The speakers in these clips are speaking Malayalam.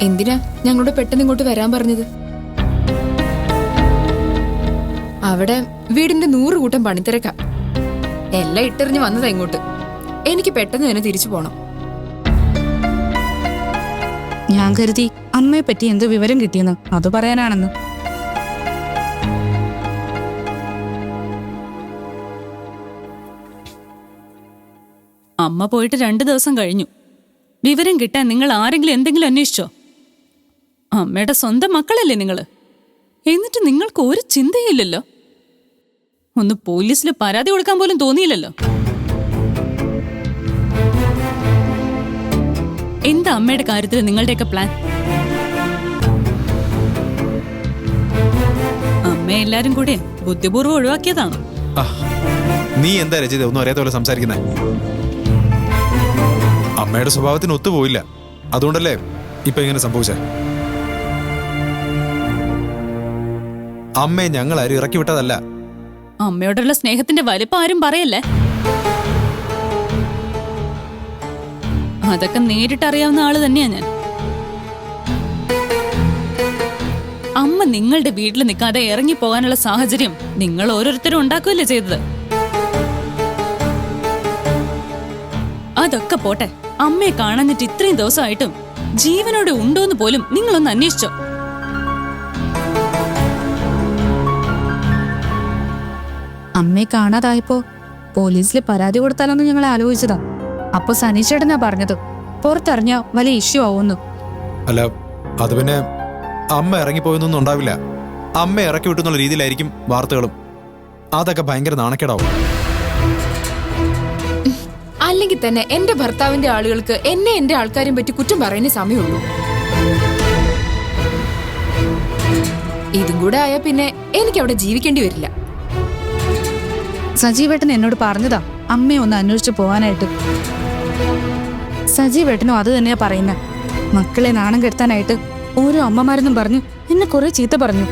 എന്തിനാ ഞങ്ങളോട് പെട്ടെന്ന് ഇങ്ങോട്ട് വരാൻ പറഞ്ഞത്? അവിടെ വീടിന്റെ നൂറ് കൂട്ടം പണിത്തിരക്കാം. എല്ലാം ഇട്ടെറിഞ്ഞ് വന്നതാ ഇങ്ങോട്ട്. എനിക്ക് പെട്ടെന്ന് തന്നെ തിരിച്ചു പോണം. ഞാൻ കരുതി അമ്മയെ പറ്റി എന്ത് വിവരം കിട്ടിയെന്ന് അത് പറയാനാണെന്ന്. അമ്മ പോയിട്ട് രണ്ടു ദിവസം കഴിഞ്ഞു. വിവരം കിട്ടാൻ നിങ്ങൾ ആരെങ്കിലും എന്തെങ്കിലും അന്വേഷിച്ചോ? അമ്മയുടെ സ്വന്തം മക്കളല്ലേ നിങ്ങൾ എന്നിട്ട് നിങ്ങൾക്ക് ഒരു ചിന്തയില്ലല്ലോ? ഒന്ന് പോലീസിൽ പരാതി കൊടുക്കാൻ പോലും തോന്നിയില്ലല്ലോ? എന്താ അമ്മയുടെ കാര്യത്തിൽ നിങ്ങളുടെയൊക്കെ പ്ലാൻ അമ്മ എല്ലാരും കൂടെ ബുദ്ധിപൂർവം ഒഴിവാക്കിയതാണ്? നീ എന്താ രചിത? ഒന്നും അറിയാത്ത പോലെ സംസാരിക്കുന്നേ. അമ്മയുടെ സ്വഭാവത്തിന് ഒത്തുപോയില്ല. അതുകൊണ്ടല്ലേ ഇപ്പൊ ഇങ്ങനെ സംഭവിച്ചേ? അമ്മയെ ഞങ്ങൾ ആരും ഇറക്കി വിട്ടതല്ല അമ്മയോടുള്ള സ്നേഹത്തിന്റെ വലിപ്പം ആരും പറയല്ലേ? അതൊക്കെ നേരിട്ടറിയാവുന്ന ആൾ തന്നെയാ ഞാൻ. അമ്മ നിങ്ങളുടെ വീട്ടിൽ നിൽക്കാതെ ഇറങ്ങി പോകാനുള്ള സാഹചര്യം നിങ്ങൾ ഓരോരുത്തരും ഉണ്ടാക്കുകയല്ലേ ചെയ്തത്? അതൊക്കെ പോട്ടെ അമ്മയെ കാണാഞ്ഞിട്ട് ഇത്രയും ദിവസമായിട്ടും ജീവനോടെ ഉണ്ടോന്ന് പോലും നിങ്ങളൊന്ന് അന്വേഷിച്ചോ. അമ്മയെ കാണാതായപ്പോ പോലീസിൽ പരാതി കൊടുത്താലൊന്നും ഞങ്ങൾ ആലോചിച്ചതാ. അപ്പൊ സനീഷേട്ടനാ പറഞ്ഞത്. പുറത്തറിഞ്ഞ വലിയ ഇഷ്യൂ ആവുന്നു. അല്ല അത് പിന്നെ അമ്മ ഇറങ്ങിപ്പോയെന്നൊന്നും ഉണ്ടാവില്ല. അമ്മ ഇറക്കി വിട്ടെന്നുള്ള രീതിയിലായിരിക്കും വാർത്തകളും. അതൊക്കെ ഭയങ്കര നാണക്കേടാവും. അല്ലെങ്കിൽ തന്നെ എന്റെ ഭർത്താവിന്റെ ആളുകൾക്ക് എന്നെ എന്റെ ആൾക്കാരെയും പറ്റി കുറ്റം പറയുന്ന സമയമുള്ളൂ. ഇതും കൂടെ ആയാൽ പിന്നെ എനിക്ക് അവിടെ ജീവിക്കേണ്ടി വരില്ല. സജീവേട്ടൻ എന്നോട് പറഞ്ഞതാ അമ്മയെ ഒന്ന് അന്വേഷിച്ചു പോവാനായിട്ട്. സജീവേട്ടനും അത് തന്നെയാ പറയുന്നത് മക്കളെ നാണം കെടുത്താനായിട്ട് ഓരോ അമ്മമാരെന്നും പറഞ്ഞു എന്നെ കുറെ ചീത്ത പറഞ്ഞു.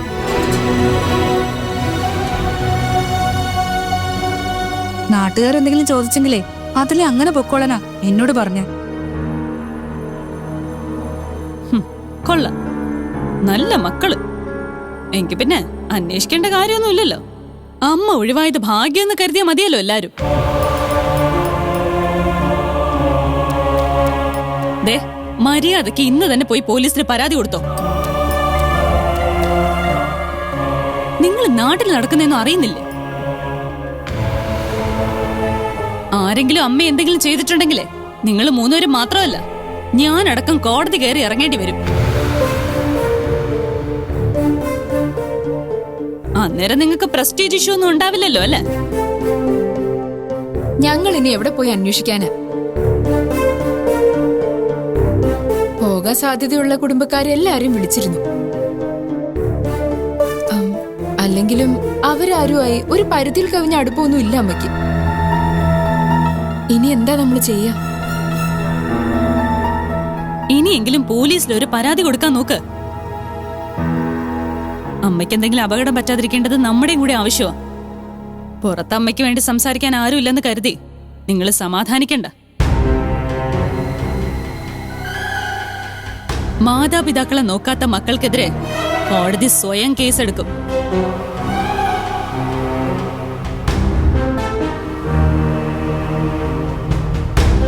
നാട്ടുകാർ എന്തെങ്കിലും ചോദിച്ചെങ്കിലേ അതിലെ അങ്ങനെ പൊക്കോളനാ എന്നോട് പറഞ്ഞ. കൊള്ള. നല്ല മക്കൾ. എനിക്ക് പിന്നെ അന്വേഷിക്കേണ്ട കാര്യമൊന്നുമില്ലല്ലോ. അമ്മ ഒഴിവായത് ഭാഗ്യം കരുതിയാൽ മതിയല്ലോ എല്ലാരും. ദേ മര്യാദയ്ക്ക് ഇന്ന് തന്നെ പോയി പോലീസിന് പരാതി കൊടുത്തോ. നിങ്ങൾ നാട്ടിൽ നടക്കുന്നതെന്നും അറിയുന്നില്ലേ? ആരെങ്കിലും അമ്മ എന്തെങ്കിലും ചെയ്തിട്ടുണ്ടെങ്കിലേ നിങ്ങൾ മൂന്നുപേരും മാത്രമല്ല ഞാനടക്കം കോടതി കയറി ഇറങ്ങേണ്ടി വരും. അന്നേരം നിങ്ങൾക്ക് പ്രസ്റ്റീജ് ഇഷ്യൂ ഒന്നും ഉണ്ടാവില്ലല്ലോ അല്ലേ? ഞങ്ങൾ ഇനി എവിടെ പോയി അന്വേഷിക്കാനാ? പോകാൻ സാധ്യതയുള്ള കുടുംബക്കാരെ എല്ലാരും വിളിച്ചിരുന്നു. അല്ലെങ്കിലും അവരാരുമായി ഒരു പരിധിയിൽ കവിഞ്ഞ അടുപ്പമൊന്നും ഇല്ല അമ്മയ്ക്ക്. ഇനി എന്താ നമ്മൾ ചെയ്യാ? ഇനിയെങ്കിലും പോലീസിൽ ഒരു പരാതി കൊടുക്കാൻ നോക്ക്. അമ്മയ്ക്ക് എന്തെങ്കിലും അപകടം പറ്റാതിരിക്കേണ്ടത് നമ്മുടെയും കൂടെ ആവശ്യമാ. പുറത്ത് അമ്മയ്ക്ക് വേണ്ടി സംസാരിക്കാൻ ആരുമില്ലെന്ന് കരുതി. നിങ്ങൾ സമാധാനിക്കണ്ട. മാതാപിതാക്കളെ നോക്കാത്ത മക്കൾക്കെതിരെ കോടതി സ്വയം കേസെടുക്കും.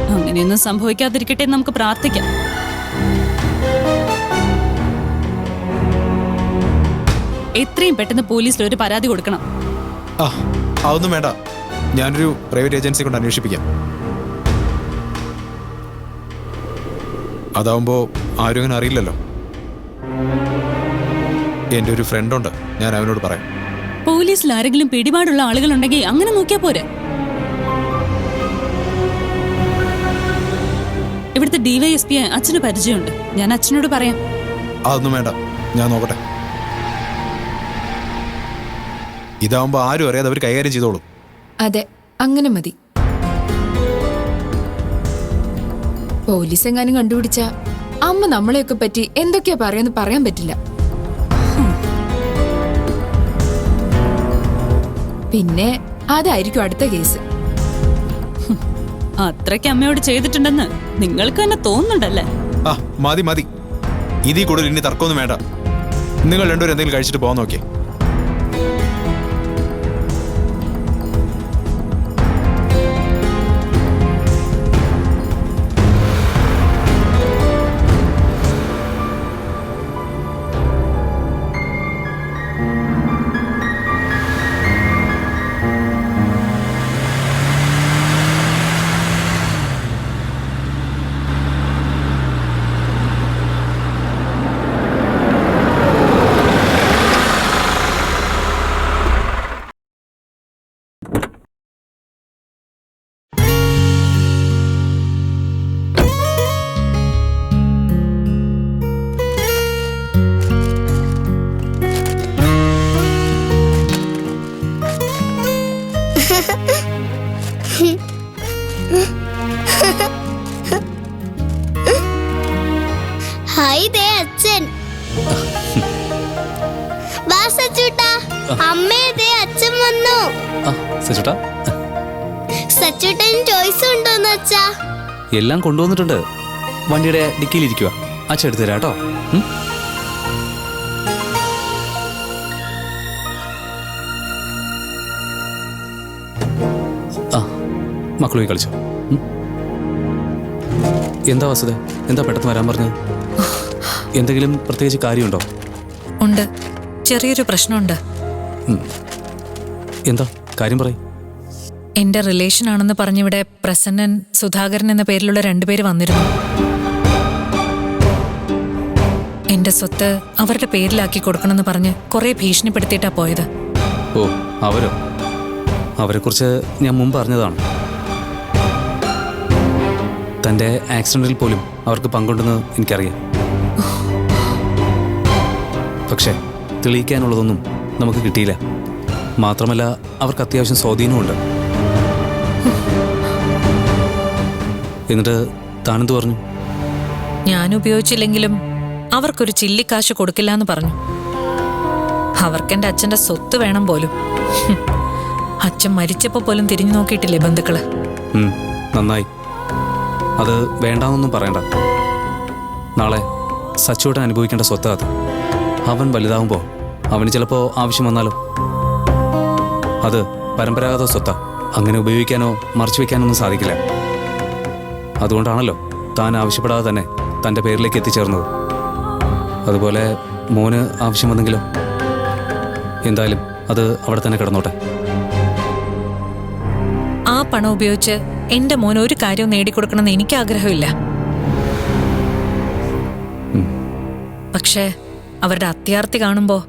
അങ്ങനെയൊന്നും സംഭവിക്കാതിരിക്കട്ടെ നമുക്ക് പ്രാർത്ഥിക്കാം. എത്രയും പെട്ടെന്ന് പോലീസിൽ ഒരു പരാതി കൊടുക്കണം. ആ അതൊന്നും വേണ്ട. ഞാനൊരു പ്രൈവറ്റ് ഏജൻസി കൊണ്ട് അന്വേഷിപ്പിക്കാം. അതാവുമ്പോ ആരും അങ്ങനെ അറിയില്ലല്ലോ. എന്റെ ഒരു ഫ്രണ്ടുണ്ട് ഞാൻ അവനോട് പറയാം. പോലീസിൽ ആരെങ്കിലും പിടിപാടുള്ള ആളുകളുണ്ടെങ്കിൽ അങ്ങനെ നോക്കിയാ പോരെ. ഇവിടുത്തെ ഡിവൈഎസ്പിയെ അച്ഛന് പരിചയമുണ്ട്. ഞാൻ അച്ഛനോട് പറയാം. അതൊന്നും വേണ്ട. ഞാൻ നോക്കട്ടെ. ഇതാവുമ്പോ ആരും അറിയാതെ അവർ കൈകാര്യം ചെയ്തോളും. അതെ അങ്ങനെ മതി. പോലീസ് എങ്ങാനും കണ്ടുപിടിച്ച അമ്മ നമ്മളെയൊക്കെ പറ്റി എന്തൊക്കെയാ പറയാന്ന് പറയാൻ പറ്റില്ല. പിന്നെ അതായിരിക്കും അടുത്ത കേസ്. അത്രയ്ക്ക് അമ്മയോട് ചെയ്തിട്ടുണ്ടെന്ന് നിങ്ങൾക്ക് തന്നെ തോന്നുന്നുണ്ടല്ലേ? ആ മതി മതി. ഇതിൽ കൂടുതൽ ഇനി തർക്കമൊന്നും വേണ്ട. നിങ്ങൾ രണ്ടുപേരും എന്തെങ്കിലും കഴിച്ചിട്ട് പോകാൻ നോക്കിയേ. ഹായ് ദേ അച്ഛൻ. വാ സച്ചൂട്ടാ. അമ്മേ ദേ അച്ഛൻ വന്നു. സച്ചൂട്ടാ സച്ചുട്ടാ. സച്ചൂട്ടൻ ചോയ്സ് ഉണ്ടോന്ന് അച്ഛാ. എല്ലാം കൊണ്ടുവന്നിട്ടുണ്ട്. വണ്ടിയുടെ ഡിക്കിയിലിരിക്കുക അച്ഛൻ എടുത്തു തരാം കേട്ടോ. മക്കളുമായി കളിച്ചോ. എന്താ വസത എന്താ പെട്ടെന്ന് വരാൻ പറഞ്ഞത്? എന്തെങ്കിലും പ്രത്യേകിച്ച് കാര്യമുണ്ടോ? ഉണ്ട്. ചെറിയൊരു പ്രശ്നമുണ്ട്. എന്താ? കാര്യം പറയും. എന്റെ റിലേഷൻ ആണെന്ന് പറഞ്ഞിവിടെ പ്രസന്നൻ സുധാകരൻ എന്ന പേരിലുള്ള രണ്ടുപേര് വന്നിരുന്നു. എന്റെ സ്വത്ത് അവരുടെ പേരിലാക്കി കൊടുക്കണമെന്ന് പറഞ്ഞ് കുറെ ഭീഷണിപ്പെടുത്തിയിട്ടാ പോയത്. ഓ അവരോ? അവരെക്കുറിച്ച് ഞാൻ മുമ്പ് അറിഞ്ഞതാണ്. തന്റെ ആക്സിഡന്റിൽ പോലും അവർക്ക് പങ്കുണ്ടെന്ന് എനിക്കറിയാം. പക്ഷേ തെളിയിക്കാനുള്ളതൊന്നും നമുക്ക് കിട്ടിയില്ല. മാത്രമല്ല അവർക്ക് അത്യാവശ്യം സ്വാധീനമുണ്ട് എന്നിട്ട് താനെന്ത് പറഞ്ഞു? ഞാൻ ഉപയോഗിച്ചില്ലെങ്കിലും അവർക്കൊരു ചില്ലിക്കാശ് കൊടുക്കില്ല എന്ന് പറഞ്ഞു. അവർക്കെന്റെ അച്ഛന്റെ സ്വത്ത് വേണം പോലും. അച്ഛൻ മരിച്ചപ്പോൾ പോലും തിരിഞ്ഞു നോക്കിയിട്ടില്ലേ ബന്ധുക്കൾ? നന്നായി. അത് വേണ്ടാന്നൊന്നും പറയണ്ട. നാളെ സച്ചുവേട്ടൻ അനുഭവിക്കേണ്ട സ്വത്ത് അത്. അവൻ വലുതാവുമ്പോൾ അവന് ചിലപ്പോൾ ആവശ്യം വന്നാലോ. അത് പരമ്പരാഗത സ്വത്ത. അങ്ങനെ ഉപയോഗിക്കാനോ മറച്ചു വെക്കാനൊന്നും സാധിക്കില്ല. അതുകൊണ്ടാണല്ലോ താൻ ആവശ്യപ്പെടാതെ തന്നെ തന്റെ പേരിലേക്ക് എത്തിച്ചേർന്നത്. അതുപോലെ മോന് ആവശ്യം വന്നെങ്കിലോ? എന്തായാലും അത് അവിടെ തന്നെ കിടന്നോട്ടെ. ആ പണം ഉപയോഗിച്ച് എന്റെ മോൻ ഒരു കാര്യവും നേടിക്കൊടുക്കണമെന്ന് എനിക്ക് ആഗ്രഹമില്ല പക്ഷേ അവരുടെ അത്യാർത്ഥി കാണുമ്പോ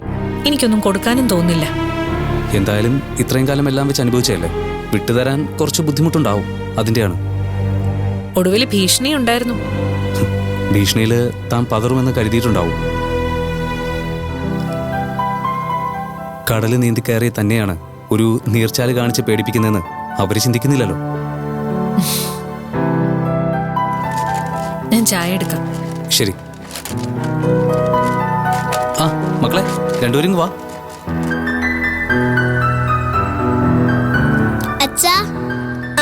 എനിക്കൊന്നും കൊടുക്കാനും തോന്നില്ല. എന്തായാലും ഇത്രയും കാലം എല്ലാം വെച്ച് അനുഭവിച്ചല്ലേ വിട്ടുതരാൻ കുറച്ച് ബുദ്ധിമുട്ടുണ്ടാവും. അതിന്റെയാണ്. ഒടുവിൽ ഭീഷണി ഉണ്ടായിരുന്നു. ഭീഷണിയിൽ താൻ പതറുമെന്ന് കരുതിയിട്ടുണ്ടാവും. കടൽ നീന്തി കയറി തന്നെയാണ് ഒരു നീർച്ചാൽ കാണിച്ച് പേടിപ്പിക്കുന്നതെന്ന് അവർ ചിന്തിക്കുന്നില്ലല്ലോ. ഞാൻ ചായ എടുക്കാം. ശരി. മക്കളെ രണ്ടുപേരും വാ. അച്ഛാ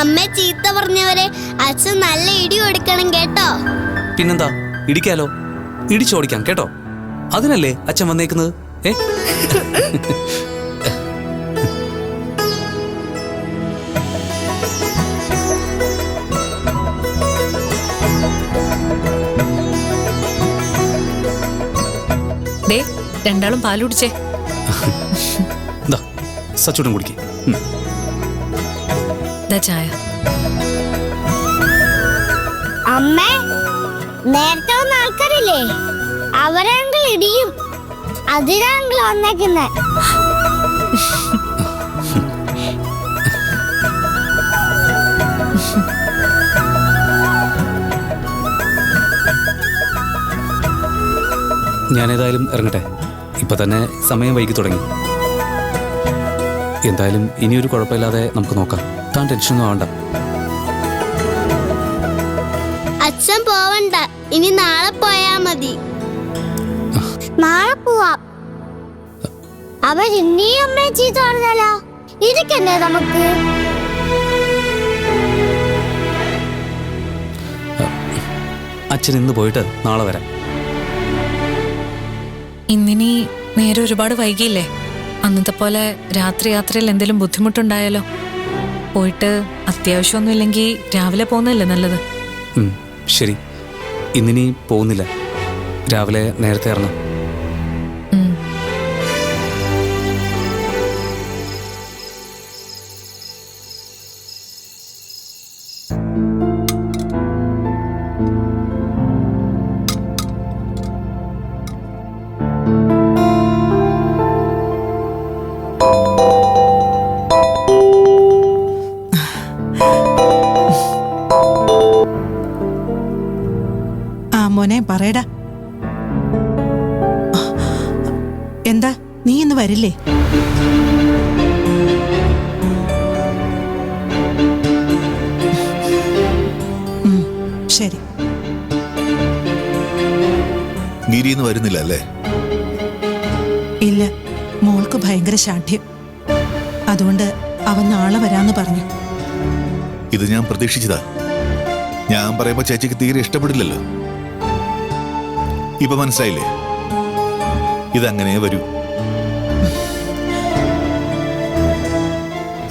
അമ്മ ചീത്ത പറഞ്ഞവരെ അച്ഛൻ നല്ല ഇടി കൊടുക്കണം കേട്ടോ. പിന്നെന്താ? ഇടിക്കാലോ? ഇടിച്ചോടിക്കാം കേട്ടോ? അതിനല്ലേ അച്ഛൻ വന്നേക്കുന്നത്? ഏ? ദേ രണ്ടാളും പാൽ കുടിച്ചേ. എന്താ സച്ചൂടൻ കുടിക്കേ. ദാ ചായ. അമ്മേ നേരത്തെ വന്ന ആൾക്കാരില്ലേ? അവരാങ്കിൽ ഇടിയും. അതിനാങ്കിൽ വന്നേക്കുന്നെ. ഞാനേതായാലും ഇറങ്ങട്ടെ. ഇപ്പൊ തന്നെ സമയം വൈകി തുടങ്ങി. എന്തായാലും ഇനിയൊരു കുഴപ്പമില്ലാതെ നമുക്ക് നോക്കാം. താൻ ടെൻഷനൊന്നും ആവണ്ട. അച്ഛൻ പോവണ്ട. ഇനി നാളെ പോയാ മതി. നാളെ പോവാം. അവർ ഇനിയും അമ്മയെ ചീത്ത പറഞ്ഞാലോ? ഇരിക്കണ്ടേ നമുക്ക്? അച്ഛൻ ഇന്ന് പോയിട്ട് നാളെ വരാം. ഇന്നിനി നേരെ ഒരുപാട് വൈകിയില്ലേ? അന്നത്തെ പോലെ രാത്രി യാത്രയിൽ എന്തെങ്കിലും ബുദ്ധിമുട്ടുണ്ടായാലോ? പോയിട്ട് അത്യാവശ്യമൊന്നുമില്ലെങ്കിൽ രാവിലെ പോകുന്നതല്ലേ നല്ലത്? ശരി. ഇന്നിനി പോകുന്നില്ല. രാവിലെ നേരത്തെ ഇറങ്ങാം. ഗിരിന്ന് വരുന്നില്ല അല്ലേ ഇല്ല മോൾക്ക് ഭയങ്കര ശാഠ്യം. അതുകൊണ്ട് അവൻ നാളെ വരാന്ന് പറഞ്ഞു. ഇത് ഞാൻ പ്രതീക്ഷിച്ചതാ. ഞാൻ പറയുമ്പോ ചേച്ചിക്ക് തീരെ ഇഷ്ടപ്പെടില്ലല്ലോ. ഇപ്പൊ മനസ്സിലായില്ലേ? ഇതങ്ങനെ വരൂ.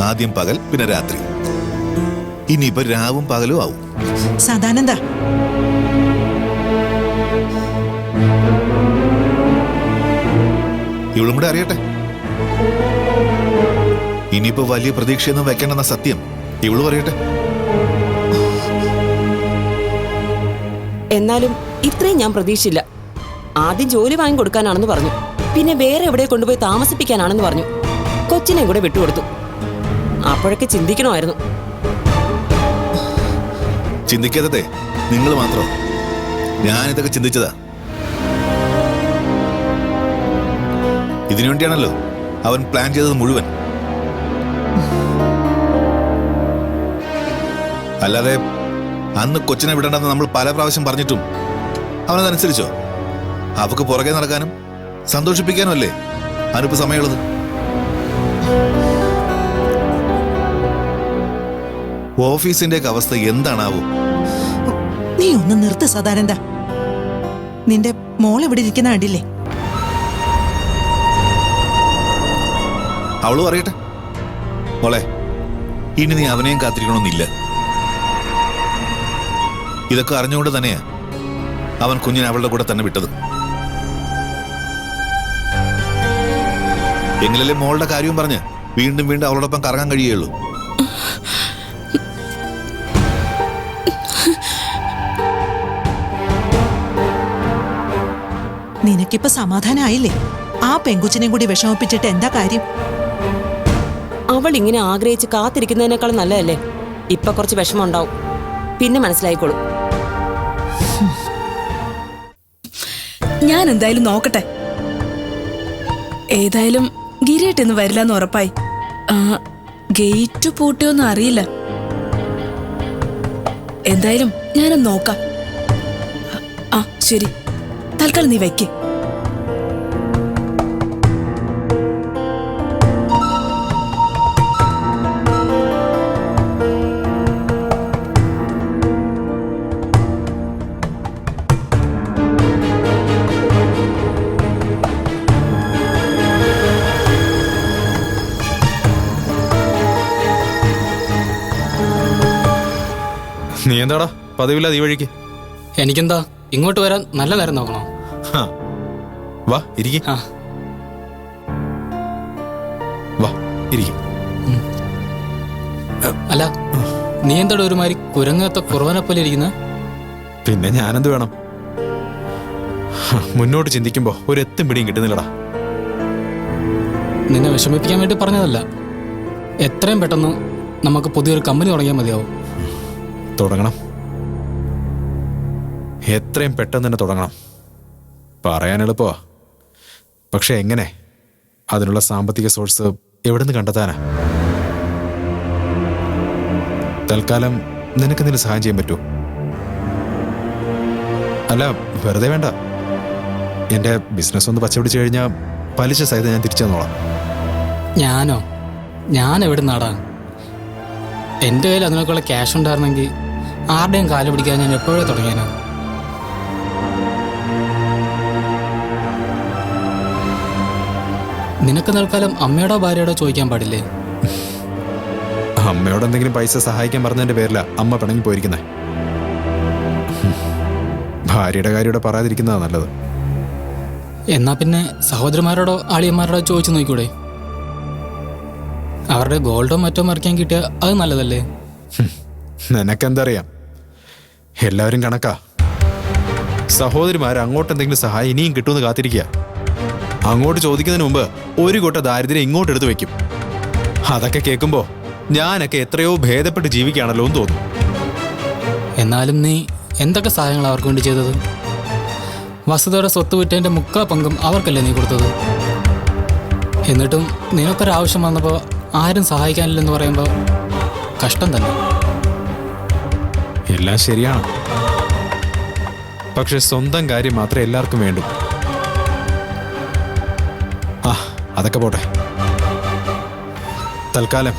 ആദ്യം പകൽ പിന്നെ രാത്രി. ഇനിയിപ്പോ രാവും പകലും ആവും. സദാനന്ദ ഇവളും കൂടെ അറിയട്ടെ. ഇനിയിപ്പോ വലിയ പ്രതീക്ഷയൊന്നും വെക്കണമെന്ന സത്യം ഇവളും അറിയട്ടെ. എന്നാലും ഇത്രയും ഞാൻ പ്രതീക്ഷിച്ചില്ല. ആദ്യം ജോലി വാങ്ങിക്കൊടുക്കാനാണെന്ന് പറഞ്ഞു. പിന്നെ വേറെ എവിടെ കൊണ്ടുപോയി താമസിപ്പിക്കാനാണെന്ന് പറഞ്ഞു. കൊച്ചിനെ കൂടെ വിട്ടുകൊടുത്തു. അപ്പോഴൊക്കെ ചിന്തിക്കണമായിരുന്നു. ചിന്തിക്കാതെ നിങ്ങൾ മാത്രം. ഞാനിതൊക്കെ ചിന്തിച്ചതാ. ഇതിനു വേണ്ടിയാണല്ലോ അവൻ പ്ലാൻ ചെയ്തത് മുഴുവൻ. അല്ലാതെ അന്ന് കൊച്ചിനെ വിടണ്ടെന്ന് നമ്മൾ പല പ്രാവശ്യം പറഞ്ഞിട്ടും അവനതനുസരിച്ചോ? അവക്ക് പുറകെ നടക്കാനും സന്തോഷിപ്പിക്കാനും അല്ലേ? അനുപ്പ് സമയമുള്ളത്. ഓഫീസിന്റെ അവസ്ഥ എന്താണാവോ? നീ ഒന്ന് നിർത്ത് സദാനന്ദ. നിന്റെ മോൾ ഇവിടെ ഇരിക്കുന്ന കണ്ടില്ലേ? അവൾ അറിയട്ടെ. മോളെ ഇനി നീ അവനെയും കാത്തിരിക്കണമെന്നില്ല. ഇതൊക്കെ അറിഞ്ഞുകൊണ്ട് തന്നെയാ അവൻ കുഞ്ഞിനെ അവളുടെ കൂടെ തന്നെ വിട്ടത്. എങ്കിലല്ലേ മോളുടെ കാര്യവും പറഞ്ഞ് വീണ്ടും വീണ്ടും അവളോടൊപ്പം കറങ്ങാൻ കഴിയുള്ളൂ നിനക്കിപ്പോ സമാധാനമായില്ലേ ആ പെങ്കുച്ചിനെയും കൂടി വിഷമിപ്പിച്ചിട്ട് എന്താ കാര്യം? അവൾ ഇങ്ങനെ ആഗ്രഹിച്ച് കാത്തിരിക്കുന്നതിനേക്കാൾ നല്ലതല്ലേ? ഇപ്പൊ കുറച്ച് വിഷമം ഉണ്ടാവും പിന്നെ മനസ്സിലായിക്കോളും. ഞാൻ എന്തായാലും നോക്കട്ടെ. ഏതായാലും ഗിരിയേട്ട് ഇന്ന് വരില്ലെന്ന് ഉറപ്പായി. ഗേറ്റ് പൂട്ടിയൊന്നും അറിയില്ല. എന്തായാലും ഞാനൊന്ന് നോക്കാം. ആ ശരി. തൽക്കാലം നീ വയ്ക്കേ എന്താടാ പതിവില്ലാതെ ഈ വഴിക്ക്. എനിക്കെന്താ? ഇങ്ങോട്ട് വരാൻ നല്ല നേരം നോക്കണോ? ഹാ. വാ ഇരിക്ക്. ആ. വാ ഇരിക്ക്. അല്ല നീ എന്താടാ ഒരുമാതിരി കുരങ്ങത്തെ കുറവനെ പോലെ ഇരിക്കുന്ന? പിന്നെ ഞാനെന്ത് വേണം? ഹ, മുന്നോട്ട് ചിന്തിക്കുമ്പോ ഒരു എത്തും പിടിയും കിട്ടുന്നില്ലടാ. നിന്നെ വിഷമിപ്പിക്കാൻ വേണ്ടി പറഞ്ഞതല്ല. എത്രയും പെട്ടെന്ന് നമുക്ക് പുതിയൊരു കമ്പനി തുടങ്ങിയാൽ മതിയാവും. തുടങ്ങണം. എത്രയും പെട്ടെന്ന് തന്നെ തുടങ്ങണം. പറയാൻ എളുപ്പമാ. പക്ഷെ എങ്ങനെ? അതിനുള്ള സാമ്പത്തിക സോഴ്സ് എവിടെ നിന്ന് കണ്ടെത്താനാ? തൽക്കാലം നിനക്ക് എന്തെങ്കിലും സഹായം ചെയ്യാൻ പറ്റുമോ? അല്ല വെറുതെ വേണ്ട. എന്റെ ബിസിനസ് ഒന്ന് പച്ചപിടിച്ച് കഴിഞ്ഞാൽ പലിശ സഹിതം ഞാൻ തിരിച്ചു തന്നോളാം. ഞാനോ? ഞാൻ എവിടെ നാടാ എന്റെ കയ്യിൽ അതിനൊക്കെയുള്ള ക്യാഷ് ഉണ്ടായിരുന്നെങ്കിൽ ആരുടെയും കാൽ പിടിക്കാൻ ഞാൻ എപ്പോഴേ തുടങ്ങിയാണ് നിനക്ക് തൽക്കാലം അമ്മയോടോ ഭാര്യയോടോ ചോദിക്കാൻ പാടില്ലേ? അമ്മയോട് എന്തെങ്കിലും പൈസ സഹായിക്കാൻ പറഞ്ഞതിന്റെ പേരില അമ്മ പിണങ്ങി പോയിരിക്കുന്നേ. ഭാര്യയുടെ കാര്യയുടെ പറയാതിരിക്കുന്നതാ നല്ലത്. എന്നാ പിന്നെ സഹോദരന്മാരോടോ ആളിയന്മാരോടോ ചോദിച്ചു നോക്കൂടെ? അവരുടെ ഗോൾഡോ മറ്റോ മറിക്കാൻ കിട്ടിയ അത് നല്ലതല്ലേ? നിനക്കെന്തറിയാം? എല്ലാവരും കണക്കാ. സഹോദരിമാർ അങ്ങോട്ട് എന്തെങ്കിലും സഹായം ഇനിയും കിട്ടുമെന്ന് കാത്തിരിക്കുക. അങ്ങോട്ട് ചോദിക്കുന്നതിന് മുമ്പ് ഒരു കൊട്ട ദാരിദ്ര്യം ഇങ്ങോട്ട് എടുത്തു വെക്കും. അതൊക്കെ കേൾക്കുമ്പോ ഞാനൊക്കെ എത്രയോ ഭേദപ്പെട്ട് ജീവിക്കുകയാണല്ലോ എന്ന് തോന്നും. എന്നാലും നീ എന്തൊക്കെ സഹായങ്ങൾ അവർക്ക് വേണ്ടി ചെയ്തത്? വസുതയുടെ സ്വത്ത് വിറ്റതിന്റെ മുക്കാ പങ്കും അവർക്കല്ലേ നീ കൊടുത്തത്? എന്നിട്ടും നിനക്കൊരാവശ്യം വന്നപ്പോൾ ആരും സഹായിക്കാനില്ലെന്ന് പറയുമ്പോൾ കഷ്ടം തന്നെ. എല്ലാം ശരിയാണ്. പക്ഷെ സ്വന്തം കാര്യം മാത്രമേ എല്ലാവർക്കും വേണ്ടൂ. ആ അതൊക്കെ പോട്ടെ. തൽക്കാലം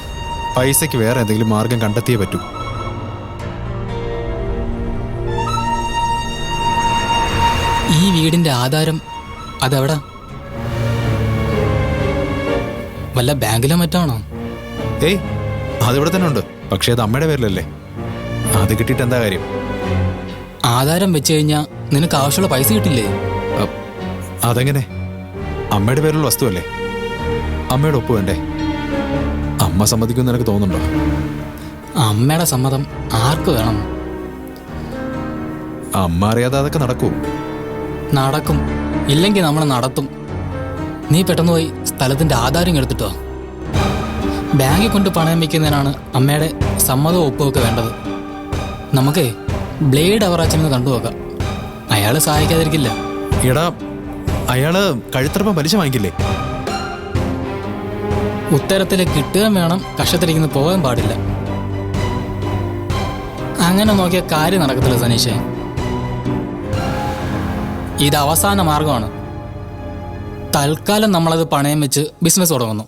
പൈസയ്ക്ക് വേറെ എന്തെങ്കിലും മാർഗം കണ്ടെത്തിയേ പറ്റൂ. ഈ വീടിന്റെ ആധാരം അതെവിടാ? വല്ല ബാങ്കിലോ മറ്റാണോ ഏയ് അതിവിടെ തന്നെ ഉണ്ട്. പക്ഷേ അത് അമ്മയുടെ പേരിലല്ലേ? അത് കിട്ടിയിട്ട് എന്താ കാര്യം? ആധാരം വെച്ച് കഴിഞ്ഞാൽ നിനക്ക് ആവശ്യമുള്ള പൈസ കിട്ടില്ലേ? അതെങ്ങനെ? അമ്മയുടെ വസ്തു വസ്തുവല്ലേ? അമ്മയുടെ ഒപ്പ് വേണ്ടേ? അമ്മ സമ്മതിക്കും നിനക്ക് തോന്നുന്നുണ്ടോ? അമ്മയുടെ സമ്മതം ആർക്ക് വേണം? അമ്മ അറിയാതെ അതൊക്കെ നടക്കൂ. നടക്കും. ഇല്ലെങ്കിൽ നമ്മൾ നടത്തും. നീ പെട്ടെന്ന് പോയി സ്ഥലത്തിന്റെ ആധാരം എടുത്തിട്ടോ ബാങ്കിൽ കൊണ്ട് പണയം വെക്കുന്നതിനാണ് അമ്മയുടെ സമ്മതവും ഒപ്പുമൊക്കെ വേണ്ടത്. നമുക്കേ ബ്ലേഡ് അവറാച്ചനെ കണ്ടു നോക്കാം. അയാൾ സഹായിക്കാതിരിക്കില്ല. എടാ അയാൾ കഴുത്തറപ്പം പലിശ വാങ്ങിക്കില്ലേ? ഉത്തരത്തിലെ കിട്ടുകയും വേണം കഷത്തിരിക്കുന്ന പോകാൻ പാടില്ല. അങ്ങനെ നോക്കിയ കാര്യം നടക്കത്തില്ല സനീഷേ. ഇത് അവസാന മാർഗമാണ് തൽക്കാലം നമ്മളത് പണയം വെച്ച് ബിസിനസ് തുടങ്ങുന്നു.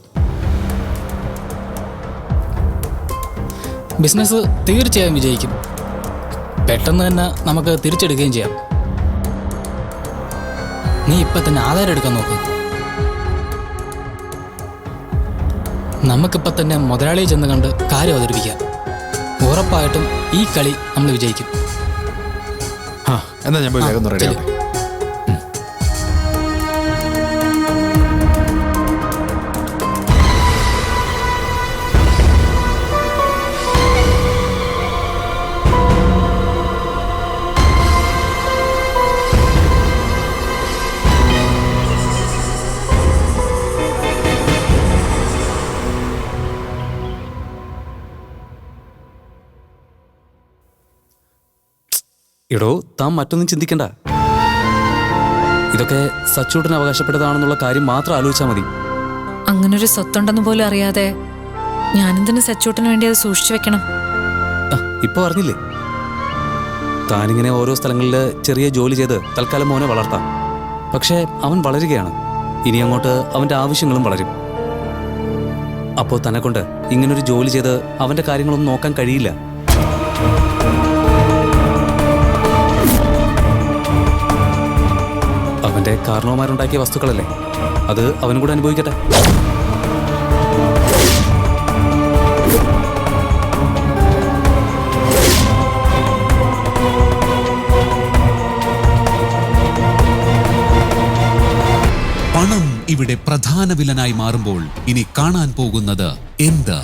ബിസിനസ് തീർച്ചയായും വിജയിക്കും. പെട്ടെന്ന് തന്നെ നമുക്ക് തിരിച്ചെടുക്കുകയും ചെയ്യാം. നീ ഇപ്പൊ തന്നെ ആധാരം എടുക്കാൻ നോക്ക്. നമുക്കിപ്പോൾ തന്നെ മുതലാളിയെ ചെന്ന് കണ്ട് കാര്യം അവതരിപ്പിക്കാം. ഉറപ്പായിട്ടും ഈ കളി നമ്മൾ വിജയിക്കും. എന്നാ ഞാൻ പോയി വേഗം ഒന്ന് എടോ താൻ മറ്റൊന്നും ചിന്തിക്കണ്ട. ഇതൊക്കെ സച്ചൂട്ടൻ അവകാശപ്പെട്ടതാണെന്നുള്ള കാര്യം മാത്രം ആലോചിച്ചാൽ മതി. അങ്ങനൊരു സ്വത്തുണ്ടെന്ന് പോലും അറിയാതെ ഞാനെന്തിന് സച്ചൂട്ടന് വേണ്ടി അത് സൂക്ഷിച്ചു വെക്കണം? ഇപ്പൊ അറിഞ്ഞില്ലേ? താനിങ്ങനെ ഓരോ സ്ഥലങ്ങളിൽ ചെറിയ ജോലി ചെയ്ത് തൽക്കാലം മോനെ വളർത്താം. പക്ഷേ അവൻ വളരുകയാണ്. ഇനി അങ്ങോട്ട് അവന്റെ ആവശ്യങ്ങളും വളരും. അപ്പോൾ തന്നെ കൊണ്ട് ഇങ്ങനൊരു ജോലി ചെയ്ത് അവന്റെ കാര്യങ്ങളൊന്നും നോക്കാൻ കഴിയില്ല. അവന്റെ കാരണവന്മാരുണ്ടാക്കിയ വസ്തുക്കളല്ലേ? അത് അവനും കൂടെ അനുഭവിക്കട്ടെ. പണം ഇവിടെ പ്രധാന വിലനായി മാറുമ്പോൾ ഇനി കാണാൻ പോകുന്നത് എന്ത്?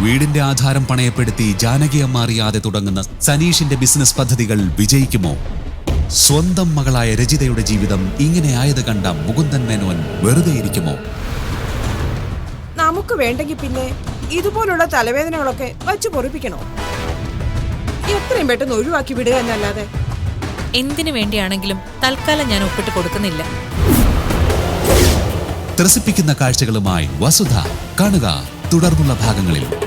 വീടിന്റെ ആധാരം പണയപ്പെടുത്തി ജാനകിയമ്മ അറിയാതെ തുടങ്ങുന്ന സനീഷിന്റെ ബിസിനസ് പദ്ധതികൾ വിജയിക്കുമോ? സ്വന്തം മകളായ രചിതയുടെ ജീവിതം ഇങ്ങനെ ആയത് കണ്ട മുകുന്ദൻ മേനോൻ വെറുതെ ഇരിക്കുമോ? നമുക്ക് വേണ്ടെങ്കിൽ പിന്നെ ഇതുപോലുള്ള തലവേദനകളൊക്കെ വച്ചു പൊറിപ്പിക്കണോ? എത്രയും പെട്ടെന്ന് ഒഴിവാക്കി വിടുക എന്നല്ലാതെ. എന്തിനു വേണ്ടിയാണെങ്കിലും തൽക്കാലം ഞാൻ ഒപ്പിട്ട് കൊടുക്കുന്നില്ല. ത്രസിപ്പിക്കുന്ന കാഴ്ചകളുമായി വസുധ. കാണുക തുടർന്നുള്ള ഭാഗങ്ങളിൽ.